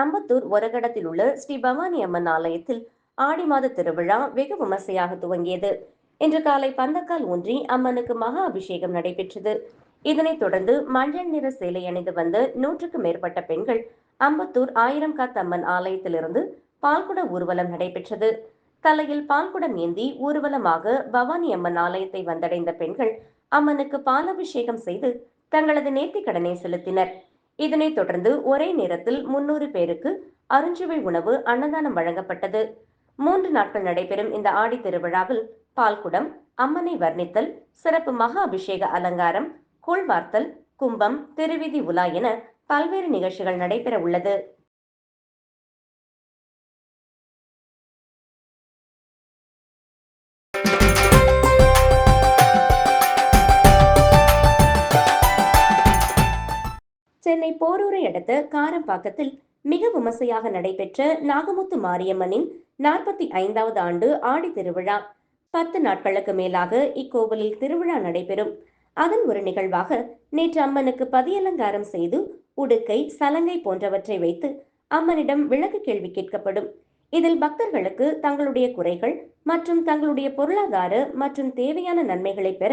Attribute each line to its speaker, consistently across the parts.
Speaker 1: அம்பத்தூர் ஒரகடத்தில் உள்ள ஸ்ரீ பவானி அம்மன் ஆலயத்தில் ஆடி மாத திருவிழா வெகு விமர்சையாக துவங்கியது. இன்று காலை பந்தக்கால் ஊன்றி அம்மனுக்கு மகா அபிஷேகம் நடைபெற்றது. இதனைத் தொடர்ந்து மஞ்சள் நிற சேலை அணிந்து வந்த நூற்றுக்கு மேற்பட்ட பெண்கள் அம்பத்தூர் ஆயிரம் காத்தம்மன் ஆலயத்திலிருந்து பால்குட ஊர்வலம் நடைபெற்றது. தலையில் பால்குடம் ஏந்தி ஊர்வலமாக பவானி அம்மன் ஆலயத்தை வந்தடைந்த பெண்கள் அம்மனுக்கு பாலாபிஷேகம் செய்து தங்களது நேர்த்திக் கடனை செலுத்தினர். இதனைத் தொடர்ந்து ஒரே நேரத்தில் முன்னூறு பேருக்கு அருஞ்சுவை உணவு அன்னதானம் வழங்கப்பட்டது. மூன்று நாட்கள் நடைபெறும் இந்த ஆடி திருவிழாவில் பால்குடம் அம்மனை வர்ணித்தல் சிறப்பு மகா அபிஷேக அலங்காரம் கூழ்வார்த்தல் கும்பம் திருவிதி உலா என பல்வேறு நிகழ்ச்சிகள் நடைபெற உள்ளது. சென்னை போரூரை அடுத்த காரம்பாக்கத்தில் மிக விமர்சையாக நடைபெற்ற நாகமுத்து மாரியம்மனின் நாற்பத்தி ஐந்தாவது ஆண்டு ஆடி திருவிழா. பத்து நாட்களுக்கு மேலாக இக்கோவிலில் திருவிழா நடைபெறும். அதன் ஒரு நிகழ்வாக நேற்று அம்மனுக்கு பதியலங்காரம் செய்து உடுக்கை சலங்கை போன்றவற்றை வைத்து அம்மனிடம் விளக்கு கேள்வி கேட்கப்படும். இதில் பக்தர்களுக்கு தங்களுடைய குறைகள் மற்றும் தங்களுடைய பொருளாதார மற்றும் தேவையான நன்மைகளை பெற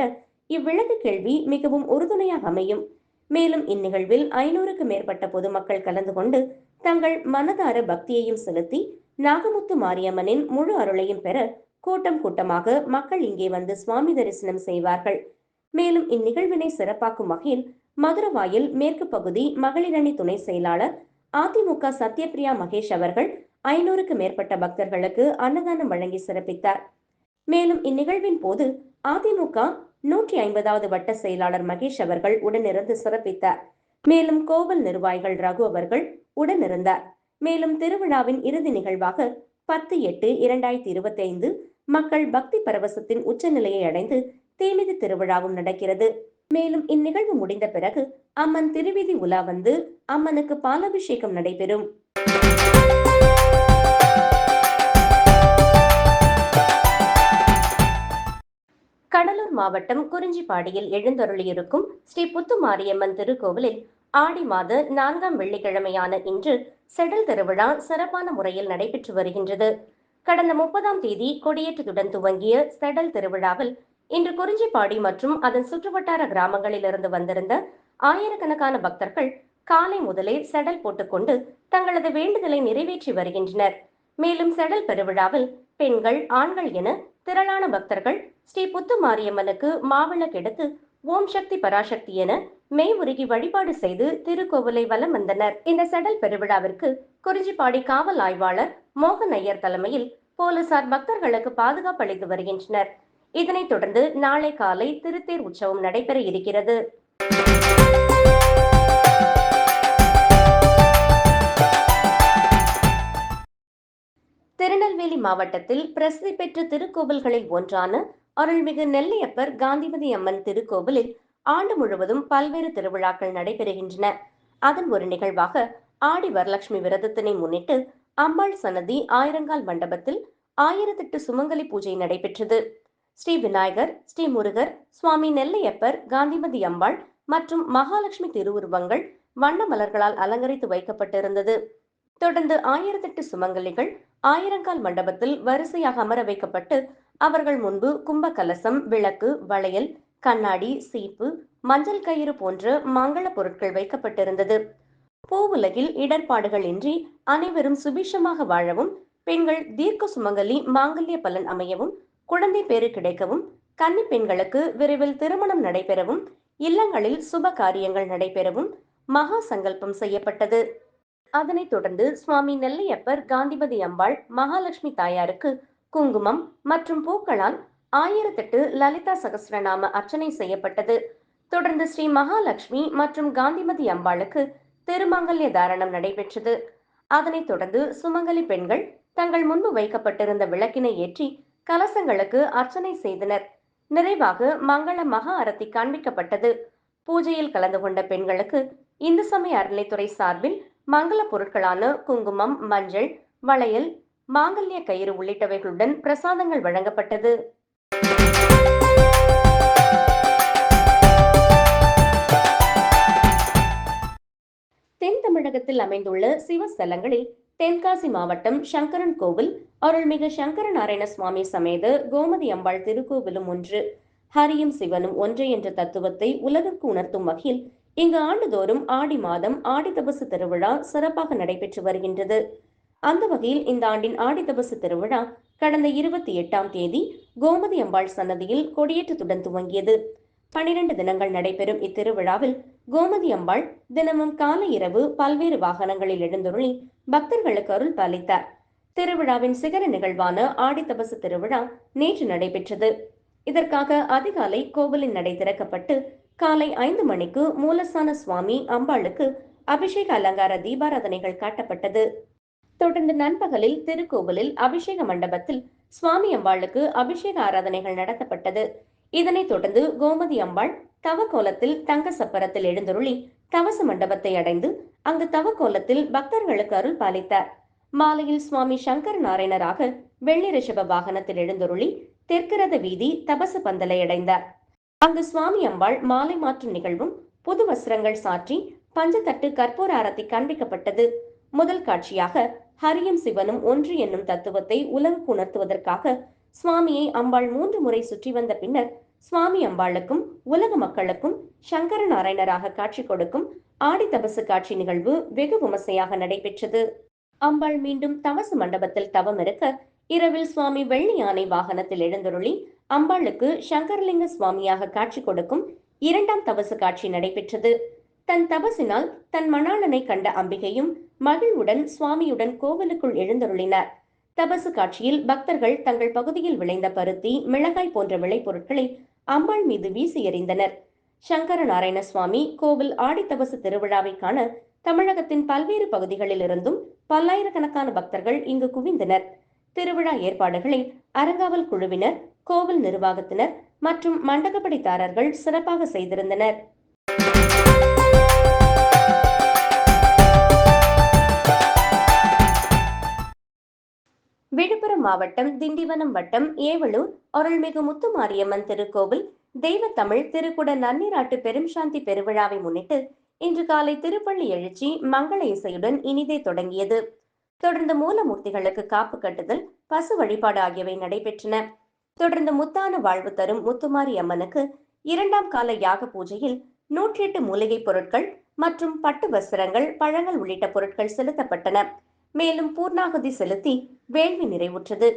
Speaker 1: இவ்விளக்கு கேள்வி மிகவும் உறுதுணையாக அமையும். மேலும் இந்நிகழ்வில் ஐநூறுக்கு மேற்பட்ட பொதுமக்கள் கலந்து கொண்டு தங்கள் மனதார பக்தியையும் செலுத்தி நாகமுத்து மாரியம்மனின் முழு அருளையும் பெற கூட்டம் கூட்டமாக மக்கள் இங்கே வந்து சுவாமி தரிசனம் செய்வார்கள். மேலும் இந்நிகழ்வினை சிறப்பாக்கும் வகையில் மதுரவாயில் மேற்கு பகுதி மகளிரணி துணை செயலாளர் அதிமுக சத்யபிரியா மகேஷ் அவர்கள் ஐநூறுக்கு மேற்பட்ட பக்தர்களுக்கு அன்னதானம் வழங்கி சிறப்பித்தார். மேலும் இந்நிகழ்வின் போது அதிமுக நூற்றி ஐம்பதாவது வட்ட செயலாளர் மகேஷ் அவர்கள் உடனிருந்து சிறப்பித்தார். மேலும் கோவில் நிர்வாகிகள் ரகு அவர்கள் உடனிருந்தார். மேலும் திருவிழாவின் இறுதி நிகழ்வாக பத்து எட்டு இரண்டாயிரத்தி இருபத்தி ஐந்து மக்கள் பக்தி பரவசத்தின் உச்சநிலையை அடைந்து தீமிதி திருவிழாவும் நடக்கிறது. மேலும் இந்நிகழ்வு முடிந்த பிறகு அம்மன் திருவிதி உலா வந்து அம்மனுக்கு பாலாபிஷேகம் நடைபெறும். மாவட்டம் குறிஞ்சிப்பாடியில் எழுந்தருளியிருக்கும் ஸ்ரீ புத்துமாரியம்மன் திருக்கோவிலில் ஆடி மாத நான்காம் வெள்ளிக்கிழமையான இன்று செடல் திருவிழா சிறப்பான முறையில் நடைபெற்று வருகின்றது. கடந்த முப்பதாம் தேதி கொடியேற்றத்துடன் துவங்கிய செடல் திருவிழாவில் இன்று குறிஞ்சிப்பாடி மற்றும் அதன் சுற்றுவட்டார கிராமங்களிலிருந்து வந்திருந்த ஆயிரக்கணக்கான பக்தர்கள் காலை முதலே செடல் போட்டுக்கொண்டு தங்களது வேண்டுதலை நிறைவேற்றி வருகின்றனர். மேலும் செடல் பெருவிழாவில் பெண்கள் ஆண்கள் என திரளான பக்தர்கள் ஸ்ரீ புத்து மாரியம்மனுக்கு மாவிளக்கு எடுத்து ஓம் சக்தி பராசக்தி என மெய் உருகி வழிபாடு செய்து திருக்கோவிலை வலம் வந்தனர். இந்த செடல் பெருவிழாவிற்கு குறிஞ்சிப்பாடி காவல் ஆய்வாளர் மோகன் ஐயர் தலைமையில் போலீசார் பக்தர்களுக்கு பாதுகாப்பு அளித்து வருகின்றனர். இதனைத் தொடர்ந்து நாளை காலை திருத்தேர் உற்சவம் நடைபெற இருக்கிறது. திருநெல்வேலி மாவட்டத்தில் பிரசித்தி பெற்ற திருக்கோவில்களில் ஒன்றான அருள்மிகு நெல்லையப்பர் காந்திமதி அம்மன் திருக்கோவிலில் ஆண்டு முழுவதும் பல்வேறு திருவிழாக்கள் நடைபெறுகின்றன. அதன் ஒரு நிகழ்வாக ஆடி வரலட்சுமி விரதத்தினை முன்னிட்டு அம்மாள் சன்னதி ஆயிரங்கால் மண்டபத்தில் ஆயிரத்தெட்டு சுமங்கலி பூஜை நடைபெற்றது. ஸ்ரீ விநாயகர் ஸ்ரீ முருகர் சுவாமி நெல்லையப்பர் காந்திமதி அம்பாள் மற்றும் மகாலட்சுமி திருவுருவங்கள் வண்ண மலர்களால் அலங்கரித்து வைக்கப்பட்டிருந்தது. தொடர்ந்து ஆயிரத்தெட்டு சுமங்கலிகள் ஆயிரங்கால் மண்டபத்தில் வரிசையாக அமர வைக்கப்பட்டு அவர்கள் முன்பு கும்ப கலசம் விளக்கு வளையல் கண்ணாடி சீப்பு மஞ்சள் கயிறு போன்ற மங்கள பொருட்கள் வைக்கப்பட்டிருந்தது. பூவுலகில் இடர்பாடுகள் இன்றி அனைவரும் சுபிஷமாக வாழவும் பெண்கள் தீர்க்க சுமங்கலி மாங்கல்ய பலன் அமையவும் குழந்தை பேறு கிடைக்கவும் கன்னி பெண்களுக்கு விரைவில் திருமணம் நடைபெறவும் இல்லங்களில் சுப காரியங்கள் நடைபெறவும் மகா சங்கல்பம் செய்யப்பட்டது. அதனைத் தொடர்ந்து சுவாமி நெல்லையப்பர் காந்திமதி அம்பாள் மகாலட்சுமி தாயாருக்கு குங்குமம் மற்றும் பூக்களால் ஆயிரத்தெட்டு லலிதா சகசிரநாம அர்ச்சனை செய்யப்பட்டது. தொடர்ந்து ஸ்ரீ மகாலட்சுமி மற்றும் காந்திமதி அம்பாளுக்கு திருமங்கல்ய தாரணம் நடைபெற்றது. அதனைத் தொடர்ந்து சுமங்கலி பெண்கள் தங்கள் முன்பு வைக்கப்பட்டிருந்த விளக்கினை ஏற்றி கலசங்களுக்கு அர்ச்சனை செய்தனர். நிறைவாக மங்கள மகா அரத்தி காண்பிக்கப்பட்டது. பூஜையில் கலந்து கொண்ட பெண்களுக்கு இந்து சமய அறநிலைத்துறை சார்பில் மங்கள பொருட்களான குங்குமம் மஞ்சள் வளையல் மாங்கல்ய கயிறு உள்ளிட்டவைகளுடன் பிரசாதங்கள் வழங்கப்பட்டது. தென் தமிழகத்தில் அமைந்துள்ள சிவஸ்தலங்களில் தென்காசி மாவட்டம் சங்கரன் கோவில் அருள்மிகு சங்கர நாராயண சுவாமி சமேத கோமதி அம்பாள் திருக்கோவிலும் ஒன்று. ஹரியும் சிவனும் ஒன்று என்ற தத்துவத்தை உலகுக்கு உணர்த்தும் வகையில் இங்கு ஆண்டுதோறும் ஆடி மாதம் ஆடி தபசு திருவிழா சிறப்பாக நடைபெற்று வருகின்றது. அந்த வகையில் இந்த ஆண்டின் ஆடி தபசு திருவிழா கடந்த இருபத்தி எட்டாம் தேதி கோமதி அம்பாள் சன்னதியில் கொடியேற்றத்துடன் துவங்கியது. பனிரெண்டு தினங்கள் நடைபெறும் இத்திருவிழாவில் கோமதி அம்பாள் தினமும் காலை இரவு பல்வேறு வாகனங்களில் எழுந்துருளி பக்தர்களுக்கு அருள் பாலித்தார். திருவிழாவின் சிகர நிகழ்வான ஆடி தபசு திருவிழா நேற்று நடைபெற்றது. இதற்காக அதிகாலை கோவிலின் நடை திறக்கப்பட்டு காலை ஐந்து மணிக்கு மூலஸ்தான சுவாமி அம்பாளுக்கு அபிஷேக அலங்கார தீபாராதனைகள் காட்டப்பட்டது. தொடர்ந்து நண்பகலில் திருக்கோவிலில் அபிஷேக மண்டபத்தில் சுவாமி அம்பாளுக்கு அபிஷேக ஆராதனைகள் நடத்தப்பட்டது. இதனைத் தொடர்ந்து கோமதி அம்பாள் தவக்கோலத்தில் தங்க சப்பரத்தில் எழுந்தருளி தவச மண்டபத்தை அடைந்து அங்கு தவக்கோலத்தில் பக்தர்களுக்கு அருள் பாலித்தார். மாலையில் சுவாமி சங்கர் நாராயணராக வெள்ளி ரிஷப வாகனத்தில் எழுந்தருளி தெற்கரத வீதி தபச பந்தலை அடைந்தார். அங்கு சுவாமி அம்பாள் மாலை மாற்றும் நிகழ்வும் புது வஸ்திரங்கள் சாற்றி பஞ்சத்தட்டு கற்பூர ஆரத்தி காண்பிக்கப்பட்டது முதல் காட்சியாக ஹரியும் சிவனும் ஒன்று என்னும் தத்துவத்தை உலகுக்கு உணர்த்துவதற்காக சுவாமியை அம்பாள் மூன்று முறை சுற்றி வந்த பின்னர் சுவாமி அம்பாளுக்கும் உலக மக்களுக்கும் சங்கர நாராயணராக காட்சி கொடுக்கும் ஆடி தபசு காட்சி நிகழ்வு வெகு விமர்சையாக நடைபெற்றது. அம்பாள் மீண்டும் தவசு மண்டபத்தில் தவம் இருக்க இரவில் சுவாமி வெள்ளி யானை வாகனத்தில் எழுந்தருளி அம்பாளுக்கு சங்கரலிங்க சுவாமியாக காட்சி கொடுக்கும் இரண்டாம் தவசு காட்சி நடைபெற்றது. தன் தபசினால் தன் மணாளனை கண்ட அம்பிகையும் மகிழ்வுடன் சுவாமியுடன் கோவிலுக்குள் எழுந்தருளினார். தபசு காட்சியில் பக்தர்கள் தங்கள் பகுதியில் விளைந்த பருத்தி மிளகாய் போன்ற விளைபொருட்களை அம்பாள் மீது வீசி எறிந்தனர். சங்கர நாராயண சுவாமி கோவில் ஆடி தபசு திருவிழாவை காண தமிழகத்தின் பல்வேறு பகுதிகளில் இருந்தும் பல்லாயிரக்கணக்கான பக்தர்கள் இங்கு குவிந்தனர். திருவிழா ஏற்பாடுகளை அறங்காவல் குழுவினர் கோவில் நிர்வாகத்தினர் மற்றும் மண்டகப்படித்தாரர்கள் சிறப்பாக செய்திருந்தனர். விழுப்புரம் மாவட்டம் திண்டிவனம் வட்டம் ஏவலூர் அருள்மிகு முத்துமாரியம்மன் திருக்கோவில் தெய்வத்தமிழ் திருக்குட நன்னீராட்டு பெரும் சாந்தி பெருவிழாவை முன்னிட்டு இன்று காலை திருப்பள்ளி எழுச்சி மங்கள இசையுடன் இனிதே தொடங்கியது. தொடர்ந்து மூலமூர்த்திகளுக்கு காப்பு கட்டுதல் பசு வழிபாடு ஆகியவை நடைபெற்றன. தொடர்ந்து முத்தான வாழ்வு தரும் முத்துமாரி அம்மனுக்கு இரண்டாம் கால யாக பூஜையில் நூற்றி எட்டு மூலிகை பொருட்கள் மற்றும் பட்டு வஸ்திரங்கள் பழங்கள் உள்ளிட்ட பொருட்கள் செலுத்தப்பட்டன. மேலும் பூர்ணாகுதி செலுத்தி வேள்வி நிறைவுற்றது.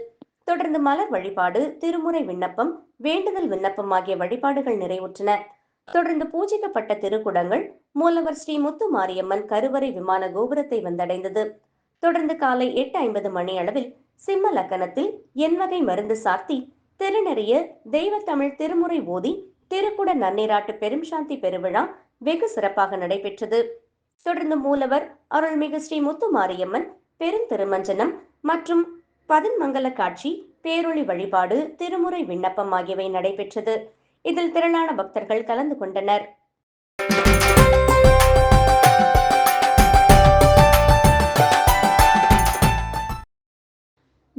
Speaker 1: தொடர்ந்து மலர் வழிபாடு திருமுறை விண்ணப்பம் வேண்டுதல் விண்ணப்பம் ஆகிய வழிபாடுகள் நிறைவுற்றன. தொடர்ந்து பூஜிக்கப்பட்ட திருக்குடங்கள் மூலவர் ஸ்ரீ முத்து மாரியம்மன் கருவறை விமான கோபுரத்தை வந்தடைந்தது. தொடர்ந்து காலை எட்டு ஐம்பது மணி அளவில் சிம்ம லக்கணத்தில் எண்வகை மருந்து சாத்தி திருநெறிய தெய்வத்தமிழ் திருமுறை ஓதி திருக்குட நன்னீராட்டு பெரும் சாந்தி பெருவிழா வெகு சிறப்பாக நடைபெற்றது. தொடர்ந்து மூலவர் அருள்மிகு ஸ்ரீ முத்து மாரியம்மன் பெருந்திருமஞ்சனம் மற்றும் பதின்மங்கல காட்சி பேரொளி வழிபாடு திருமுறை விண்ணப்பம் ஆகியவை நடைபெற்றது. இதில் திரளான பக்தர்கள் கலந்து கொண்டனர்.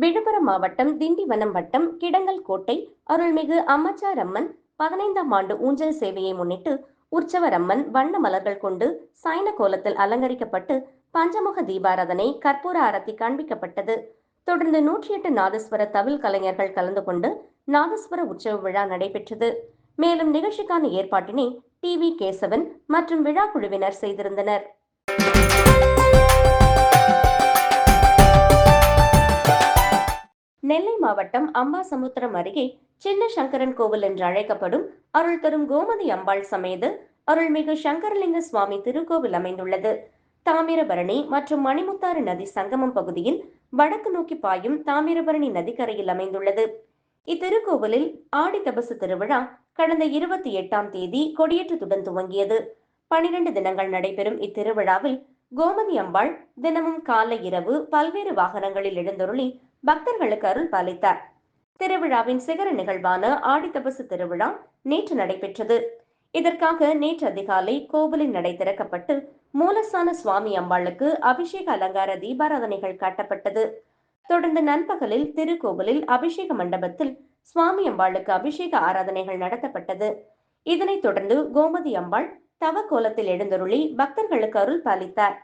Speaker 1: விழுப்புரம் மாவட்டம் திண்டிவனம் வட்டம் கிடங்கல் கோட்டை அருள்மிகு அம்மச்சார் அம்மன் பதினைந்தாம் ஆண்டு ஊஞ்சல் சேவையை முன்னிட்டு உற்சவர் அம்மன் வண்ண மலர்கள் கொண்டு சைன கோலத்தில் அலங்கரிக்கப்பட்டு பஞ்சமுக தீபாராதனை கற்பூர ஆரத்தி காண்பிக்கப்பட்டது. தொடர்ந்து நூற்றி எட்டு நாதஸ்வர தவில் கலைஞர்கள் கலந்து கொண்டு நாதஸ்வர உற்சவ விழா நடைபெற்றது. மேலும் நிகழ்ச்சிக்கான ஏற்பாட்டினை டி வி கேசவன் மற்றும் விழா குழுவினர் செய்திருந்தனர். நெல்லை மாவட்டம் அம்பாசமுத்திரம் அருகே சின்ன சங்கரன் கோவில் என்று அழைக்கப்படும் அருள் தரும் கோமதி அம்பாள் சமேத அருள்மிகு சங்கரலிங்க சுவாமி திருக்கோவில் அமைந்துள்ளது. தாமிரபரணி மற்றும் மணிமுத்தாறு நதி சங்கமம் பகுதியில் வடக்கு நோக்கி பாயும் தாமிரபரணி நதிக்கரையில் அமைந்துள்ளது. இத்திருக்கோவிலில் ஆடி தபசு திருவிழா கடந்த இருபத்தி எட்டாம் தேதி கொடியேற்றத்துடன் துவங்கியது. பனிரெண்டு தினங்கள் நடைபெறும் இத்திருவிழாவில் கோமதி அம்பாள் தினமும் காலை இரவு பல்வேறு வாகனங்களில் எழுந்தருளி பக்தர்களுக்கு அருள் பாலித்தார். திருவிழாவின் சிகர நிகழ்வான ஆடித்தபசு திருவிழா நேற்று நடைபெற்றது. இதற்காக நேற்று அதிகாலை கோவிலின் நடை திறக்கப்பட்டு மூலஸ்தான சுவாமி அம்பாளுக்கு அபிஷேக அலங்கார தீபாராதனைகள் காட்டப்பட்டது. தொடர்ந்து நண்பகலில் திருக்கோவிலில் அபிஷேக மண்டபத்தில் சுவாமி அம்பாளுக்கு அபிஷேக ஆராதனைகள் நடத்தப்பட்டது. இதனைத் தொடர்ந்து கோமதி அம்பாள் தவ கோலத்தில் எழுந்தருளி பக்தர்களுக்கு அருள் பாலித்தார்.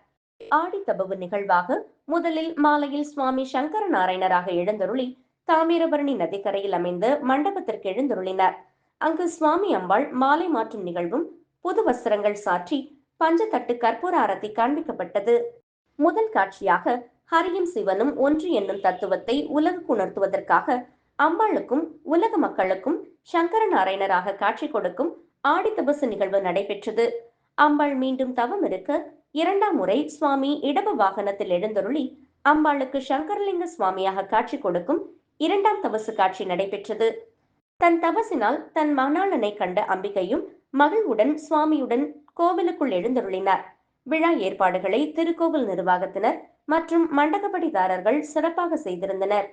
Speaker 1: ஆடித்தபவு நிகழ்வாக முதலில் மாலையில் சுவாமி சங்கர நாராயணராக எழுந்தருளி தாமிரபரணி நதிக்கரையில் அமைந்த மண்டபத்திற்கு எழுந்தருளினார். அங்கு சுவாமி அம்பாள் மாலை மாற்றும் நிகழ்வும் புது வஸ்திரங்கள் சாற்றி பஞ்சத்தட்டு கற்பூர ஆரத்தி காண்பிக்கப்பட்டது. முதல் காட்சியாக ஹரியும் சிவனும் ஒன்று என்னும் தத்துவத்தை உலகுக்கு உணர்த்துவதற்காக அம்பாளுக்கும் உலக மக்களுக்கும் சங்கர நாராயணராக காட்சி கொடுக்கும் ஆடித்தபசு நிகழ்வு நடைபெற்றது. அம்பாள் மீண்டும் தவம் இருக்க இரண்டாம் முறை சுவாமி இடப வாகனத்தில் எழுந்தருளி அம்பாளுக்கு சங்கரலிங்க சுவாமியாக காட்சி கொடுக்கும் இரண்டாம் தவசு காட்சி நடைபெற்றது. தன் தவசினால் தன் மணாளனை கண்ட அம்பிகையும் மகளுடன் சுவாமியுடன் கோவிலுக்குள் எழுந்தருளினார். விழா ஏற்பாடுகளை திருக்கோவில் நிர்வாகத்தினர் மற்றும் மண்டகப்படிதாரர்கள் சிறப்பாக செய்திருந்தனர்.